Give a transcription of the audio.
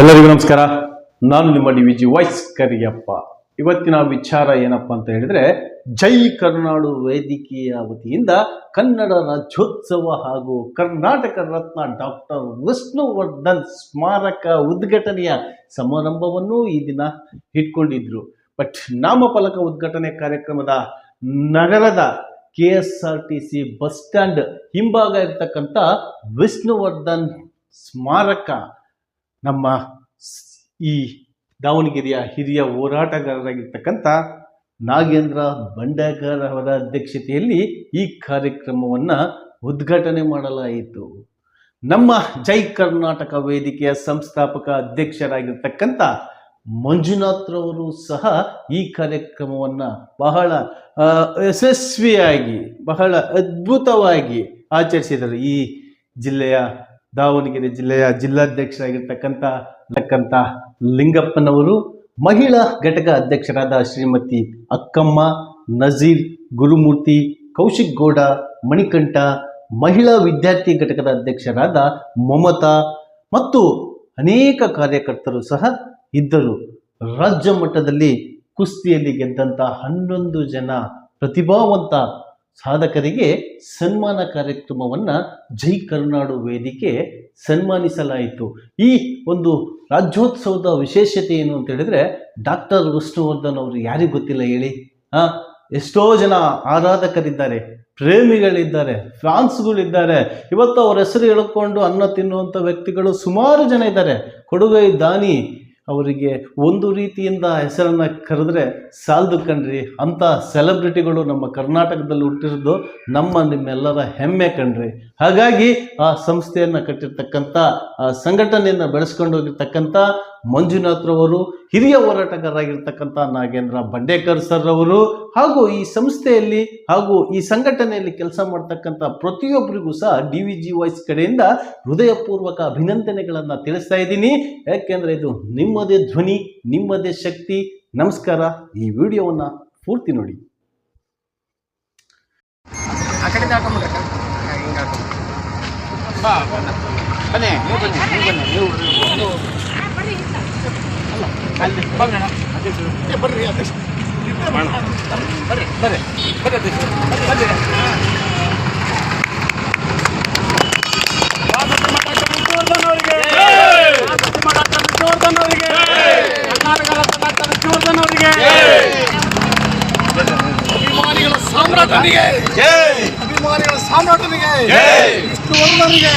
ಎಲ್ಲರಿಗೂ ನಮಸ್ಕಾರ. ನಾನು ನಿಮ್ಮ D V G voice Kariyappa. ಇವತ್ತಿನ ವಿಚಾರ ಏನಪ್ಪ ಅಂತ ಹೇಳಿದ್ರೆ, ಜೈ ಕರ್ನಾಡು ವೇದಿಕೆಯ ವತಿಯಿಂದ ಕನ್ನಡ ರಾಜ್ಯೋತ್ಸವ ಹಾಗೂ ಕರ್ನಾಟಕ ರತ್ನ ಡಾಕ್ಟರ್ ವಿಷ್ಣುವರ್ಧನ್ ಸ್ಮಾರಕ ಉದ್ಘಾಟನೆಯ ಸಮಾರಂಭವನ್ನು ಈ ದಿನ ಇಟ್ಕೊಂಡಿದ್ರು. ಬಟ್ ನಾಮಫಲಕ ಉದ್ಘಾಟನೆ ಕಾರ್ಯಕ್ರಮದ ನಗರದ K S R T C bus stand ಹಿಂಭಾಗ ಇರ್ತಕ್ಕಂಥ ವಿಷ್ಣುವರ್ಧನ್ ಸ್ಮಾರಕ ನಮ್ಮ ಈ ದಾವಣಗೆರೆಯ ಹಿರಿಯ ಹೋರಾಟಗಾರರಾಗಿರ್ತಕ್ಕಂಥ ನಾಗೇಂದ್ರ ಬಂಡೇಕರ್ ಅವರ ಅಧ್ಯಕ್ಷತೆಯಲ್ಲಿ ಈ ಕಾರ್ಯಕ್ರಮವನ್ನು ಉದ್ಘಾಟನೆ ಮಾಡಲಾಯಿತು. ನಮ್ಮ ಜೈ ಕರ್ನಾಟಕ ವೇದಿಕೆಯ ಸಂಸ್ಥಾಪಕ ಅಧ್ಯಕ್ಷರಾಗಿರ್ತಕ್ಕಂಥ ಮಂಜುನಾಥ್ರವರು ಸಹ ಈ ಕಾರ್ಯಕ್ರಮವನ್ನು ಬಹಳ ಯಶಸ್ವಿಯಾಗಿ, ಬಹಳ ಅದ್ಭುತವಾಗಿ ಆಚರಿಸಿದರು. ಈ ಜಿಲ್ಲೆಯ ದಾವಣಗೆರೆ ಜಿಲ್ಲೆಯ ಜಿಲ್ಲಾಧ್ಯಕ್ಷರಾಗಿರ್ತಕ್ಕಂಥ ತಕ್ಕಂಥ ಲಿಂಗಪ್ಪನವರು, ಮಹಿಳಾ ಘಟಕ ಅಧ್ಯಕ್ಷರಾದ ಶ್ರೀಮತಿ ಅಕ್ಕಮ್ಮ, ನಜೀರ್ ಗುರುಮೂರ್ತಿ, ಕೌಶಿಕ್ ಗೌಡ, ಮಣಿಕಂಠ, ಮಹಿಳಾ ವಿದ್ಯಾರ್ಥಿ ಘಟಕದ ಅಧ್ಯಕ್ಷರಾದ ಮಮತಾ ಮತ್ತು ಅನೇಕ ಕಾರ್ಯಕರ್ತರು ಸಹ ಇದ್ದರು. ರಾಜ್ಯ ಮಟ್ಟದಲ್ಲಿ ಕುಸ್ತಿಯಲ್ಲಿ ಗೆದ್ದಂಥ ಹನ್ನೊಂದು ಜನ ಪ್ರತಿಭಾವಂತ ಸಾಧಕರಿಗೆ ಸನ್ಮಾನ ಕಾರ್ಯಕ್ರಮವನ್ನು ಜೈ ಕರುನಾಡು ವೇದಿಕೆ ಸನ್ಮಾನಿಸಲಾಯಿತು. ಈ ಒಂದು ರಾಜ್ಯೋತ್ಸವದ ವಿಶೇಷತೆ ಏನು ಅಂತ ಹೇಳಿದ್ರೆ, ಡಾಕ್ಟರ್ ವಿಷ್ಣುವರ್ಧನ್ ಅವರು ಯಾರಿಗೂ ಗೊತ್ತಿಲ್ಲ ಹೇಳಿ? ಹಾಂ ಎಷ್ಟೋ ಜನ ಆರಾಧಕರಿದ್ದಾರೆ, ಪ್ರೇಮಿಗಳಿದ್ದಾರೆ ಫ್ಯಾನ್ಸ್ಗಳಿದ್ದಾರೆ ಇವತ್ತು ಅವರ ಹೆಸರು ಹೇಳ್ಕೊಂಡು ಅನ್ನ ತಿನ್ನುವಂಥ ವ್ಯಕ್ತಿಗಳು ಸುಮಾರು ಜನ ಇದ್ದಾರೆ. ಕೊಡುಗೈ ದಾನಿ ಅವರಿಗೆ ಒಂದು ರೀತಿಯಿಂದ ಹೆಸರನ್ನು ಕರೆದ್ರೆ ಸಾಲದು ಕಣ್ರಿ, ಅಂಥ ಸೆಲೆಬ್ರಿಟಿಗಳು ನಮ್ಮ ಕರ್ನಾಟಕದಲ್ಲಿ ಹುಟ್ಟಿರೋದು ನಮ್ಮ ನಿಮ್ಮೆಲ್ಲರ ಹೆಮ್ಮೆ ಕಣ್ರಿ. ಹಾಗಾಗಿ ಆ ಸಂಸ್ಥೆಯನ್ನು ಕಟ್ಟಿರ್ತಕ್ಕಂಥ, ಆ ಸಂಘಟನೆಯನ್ನು ಬೆಳೆಸ್ಕೊಂಡು ಹೋಗಿರ್ತಕ್ಕಂಥ ಮಂಜುನಾಥ್ರವರು ಹಿರಿಯ ಹೋರಾಟಗಾರರಾಗಿರ್ತಕ್ಕಂಥ ನಾಗೇಂದ್ರ ಬಂಡೇಕರ್ ಸರ್ ಅವರು ಹಾಗೂ ಈ ಸಂಸ್ಥೆಯಲ್ಲಿ ಹಾಗೂ ಈ ಸಂಘಟನೆಯಲ್ಲಿ ಕೆಲಸ ಮಾಡ್ತಕ್ಕಂಥ ಪ್ರತಿಯೊಬ್ಬರಿಗೂ ಸಹ ಡಿ ವಿ ಜಿ ವಾಯ್ಸ್ ಕಡೆಯಿಂದ ಹೃದಯಪೂರ್ವಕ ಅಭಿನಂದನೆಗಳನ್ನು ತಿಳಿಸ್ತಾ ಇದ್ದೀನಿ. ಯಾಕೆಂದರೆ ಇದು ನಿಮ್ಮದೇ ಧ್ವನಿ, ನಿಮ್ಮದೇ ಶಕ್ತಿ. ನಮಸ್ಕಾರ. ಈ ವಿಡಿಯೋವನ್ನು ಪೂರ್ತಿ ನೋಡಿ. ಬನ್ನಿ. ನೀವು ಬನ್ನಿ ನೀವು ಬನ್ನಿ. ನೀವು ಅಲ್ಲ. ಏ, ಬರ್ರಿ ಅಧ್ಯಕ್ಷ. ಬರ್ರಿ ಬರ್ರಿ ಬರ್ರಿ ಅಧ್ಯಕ್ಷ. ಬರ್ರಿ ಅಭಿಮಾನಿಗಳ ಸಾಮ್ರಾಟನಿಗೆ ಅಭಿಮಾನಿಗಳ ಸಾಮ್ರಾಟನಿಗೆ ವಿಷ್ಣುವರ್ಧನಿಗೆ